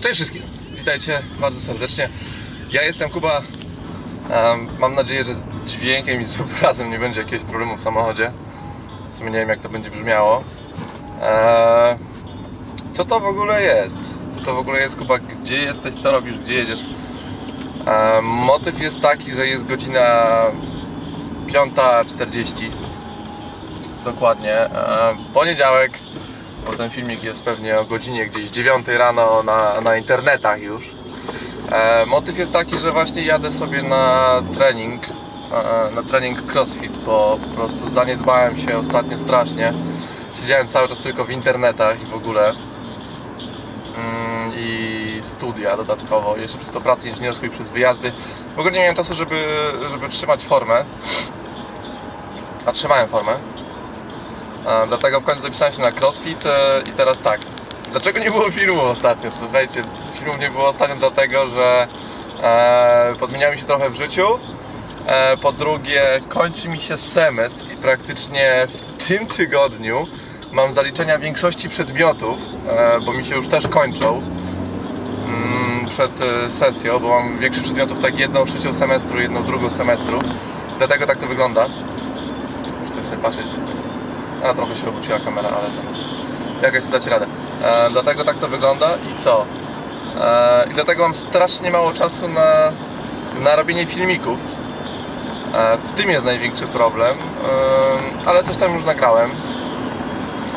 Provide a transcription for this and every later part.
Cześć wszystkim, witajcie bardzo serdecznie. Ja jestem Kuba. Mam nadzieję, że z dźwiękiem i z obrazem nie będzie jakiegoś problemu w samochodzie. W sumie nie wiem jak to będzie brzmiało. Co to w ogóle jest? Co to w ogóle jest Kuba? Gdzie jesteś? Co robisz? Gdzie jedziesz? Motyw jest taki, że jest godzina 5.40 Dokładnie. Poniedziałek bo ten filmik jest pewnie o godzinie gdzieś 9 rano na, na internetach już. E, motyw jest taki, że właśnie jadę sobie na trening, e, na trening crossfit, bo po prostu zaniedbałem się ostatnio strasznie. Siedziałem cały czas tylko w internetach i w ogóle. Mm, I studia dodatkowo, jeszcze przez to pracę inżynierską i przez wyjazdy. W ogóle nie miałem czasu, żeby, żeby trzymać formę. A trzymałem formę. Dlatego w końcu zapisałem się na CrossFit e, i teraz tak. Dlaczego nie było filmu ostatnio? Słuchajcie, filmów nie było ostatnio dlatego, że e, pozmieniało mi się trochę w życiu. E, po drugie, kończy mi się semestr i praktycznie w tym tygodniu mam zaliczenia większości przedmiotów, e, bo mi się już też kończą mm, przed e, sesją, bo mam większość przedmiotów tak jedną trzecią semestru, jedną drugą semestru. Dlatego tak to wygląda. Muszę sobie patrzeć. A trochę się obróciła kamera, ale to nic. Jakoś dać radę. E, dlatego tak to wygląda i co? E, I dlatego mam strasznie mało czasu na, na robienie filmików. E, w tym jest największy problem. E, ale coś tam już nagrałem.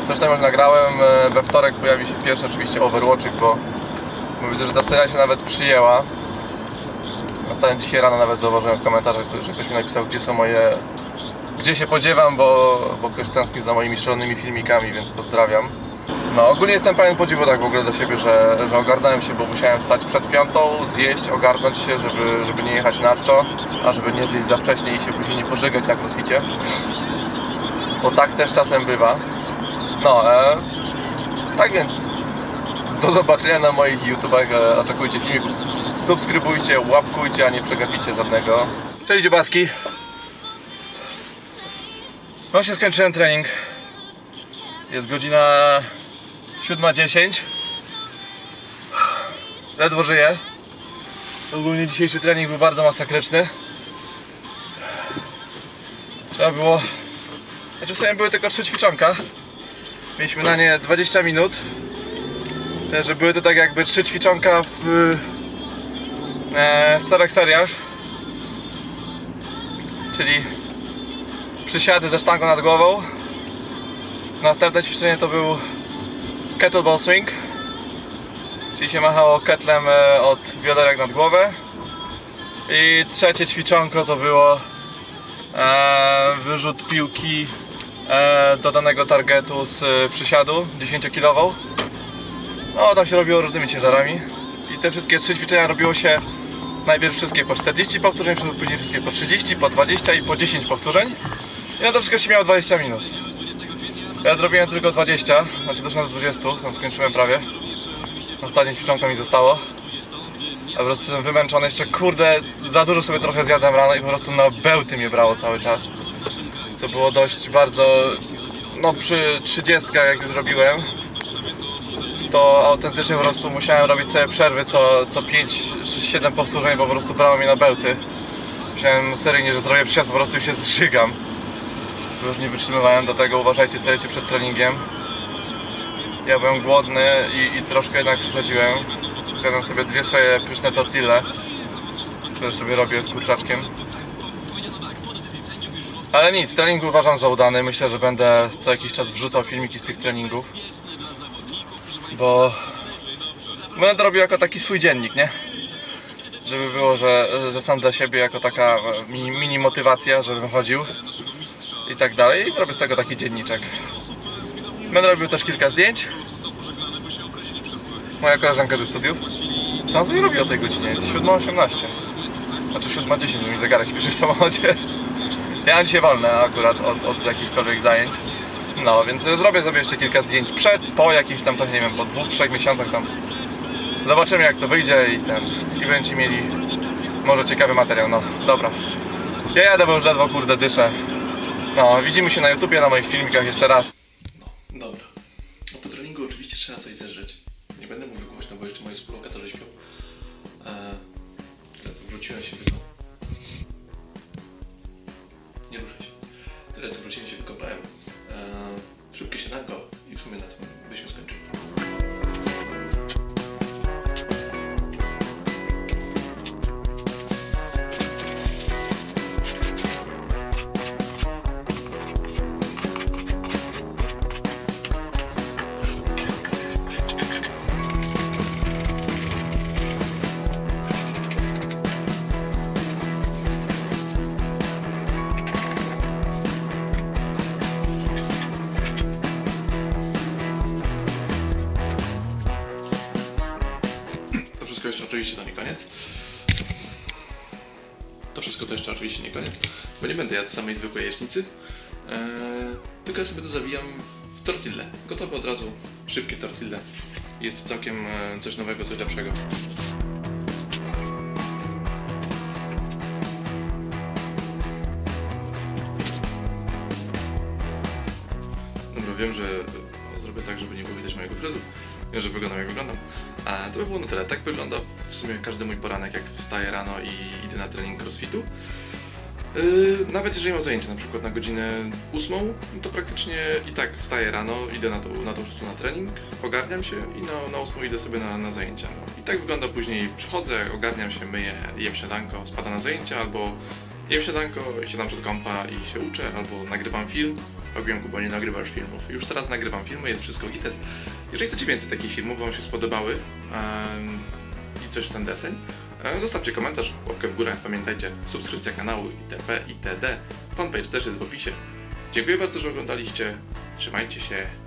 Coś tam już nagrałem. E, we wtorek pojawi się pierwszy oczywiście Overwatchik, bo, bo widzę, że ta seria się nawet przyjęła. Ostatnio dzisiaj rano nawet zauważyłem w komentarzach, że ktoś mi napisał, gdzie są moje gdzie się podziewam, bo, bo ktoś tęskni za moimi szalonymi filmikami, więc pozdrawiam. No, ogólnie jestem pełen podziwu tak w ogóle do siebie, że, że ogarnąłem się, bo musiałem wstać przed piątą, zjeść, ogarnąć się, żeby, żeby nie jechać na czczo, a żeby nie zjeść za wcześnie i się później nie pożegać na crossficie. Bo tak też czasem bywa. No, e, tak więc do zobaczenia na moich YouTubach, e, oczekujcie filmików. Subskrybujcie, łapkujcie, a nie przegapicie żadnego. Cześć dziubaski! Właśnie skończyłem trening. Jest godzina 7.10. Ledwo żyję. Ogólnie dzisiejszy trening był bardzo masakryczny. Trzeba było... Znaczy w sumie były tylko trzy ćwiczonka. Mieliśmy na nie 20 minut. Że były to tak jakby trzy ćwiczonka w, e, w czterech seriach. Czyli przysiady ze sztangą nad głową. Następne ćwiczenie to był kettlebell swing, czyli się machało ketlem e, od bioderek nad głowę. I trzecie ćwiczonko to było e, wyrzut piłki e, do danego targetu z e, przysiadu 10-kilową. No, tam się robiło różnymi ciężarami. I te wszystkie trzy ćwiczenia robiło się najpierw wszystkie po 40 powtórzeń, później wszystkie po 30, po 20 i po 10 powtórzeń. Na to wszystko się miało 20 minut. Ja zrobiłem tylko 20, znaczy doszłem do 20, tam skończyłem prawie. Ostatnie ćwiczonko mi zostało. A po prostu jestem wymęczony, jeszcze kurde, za dużo sobie trochę zjadłem rano i po prostu na bełty mnie brało cały czas. Co było dość bardzo, no przy 30 jak już robiłem, to autentycznie po prostu musiałem robić sobie przerwy co, co 5-7 powtórzeń, bo po prostu brało mnie na bełty. Myślałem seryjnie, że zrobię przysiad, po prostu się zżygam. Już nie wytrzymywałem do tego, uważajcie co jecie przed treningiem. Ja byłem głodny i, i troszkę jednak przesadziłem. Zjadłem sobie dwie swoje pyszne tortille, które sobie robię z kurczaczkiem. Ale nic, trening uważam za udany. Myślę, że będę co jakiś czas wrzucał filmiki z tych treningów. Bo będę robił jako taki swój dziennik, nie? Żeby było, że, że sam dla siebie jako taka mini, mini motywacja, żebym chodził i tak dalej. I zrobię z tego taki dzienniczek. Będę robił też kilka zdjęć. Moja koleżanka ze studiów. Sama sobie robi o tej godzinie, jest 7.18 Znaczy 7.10, bo mi zegarek pisze w samochodzie. Ja mam dzisiaj wolne akurat od, od jakichkolwiek zajęć. No, więc zrobię sobie jeszcze kilka zdjęć przed, po jakimś tam, nie wiem, po dwóch, trzech miesiącach tam. Zobaczymy jak to wyjdzie i ten, i będziecie mieli może ciekawy materiał, no, dobra. Ja jadę, bo już ledwo kurde dyszę no, widzimy się na YouTubie, na moich filmikach jeszcze raz. No, dobra. No po treningu oczywiście trzeba coś zeżreć. Nie będę mówił głośno, bo jeszcze moi współlokatorzy śpią. E, tyle co wróciłem się. Oczywiście to nie koniec. To wszystko to jeszcze oczywiście nie koniec, bo nie będę jadł samej zwykłej jajecznicy, eee, tylko ja sobie to zawijam w tortille. Gotowe od razu, szybkie tortille. Jest to całkiem e, coś nowego, coś lepszego. Dobra, wiem, że e, zrobię tak, żeby nie było widać mojego fryzu. Że wyglądam jak wyglądam. A to by było na tyle. Tak wygląda w sumie każdy mój poranek, jak wstaję rano i idę na trening crossfitu. Yy, nawet jeżeli mam zajęcie na przykład na godzinę 8, to praktycznie i tak wstaję rano, idę na tą, na 6 na trening, ogarniam się i na, na 8 idę sobie na, na zajęcia. No. I tak wygląda później, przychodzę, ogarniam się, myję, jem śniadanko, spadam na zajęcia albo jem śniadanko, siadam przed kompa i się uczę, albo nagrywam film. Robiłem bo nie nagrywasz filmów. Już teraz nagrywam filmy, jest wszystko gites. Jeżeli chcecie więcej takich filmów, Wam się spodobały i coś w ten deseń, e, zostawcie komentarz, łapkę w górę, pamiętajcie, subskrypcja kanału itp. itd. Fanpage też jest w opisie. Dziękuję bardzo, że oglądaliście. Trzymajcie się.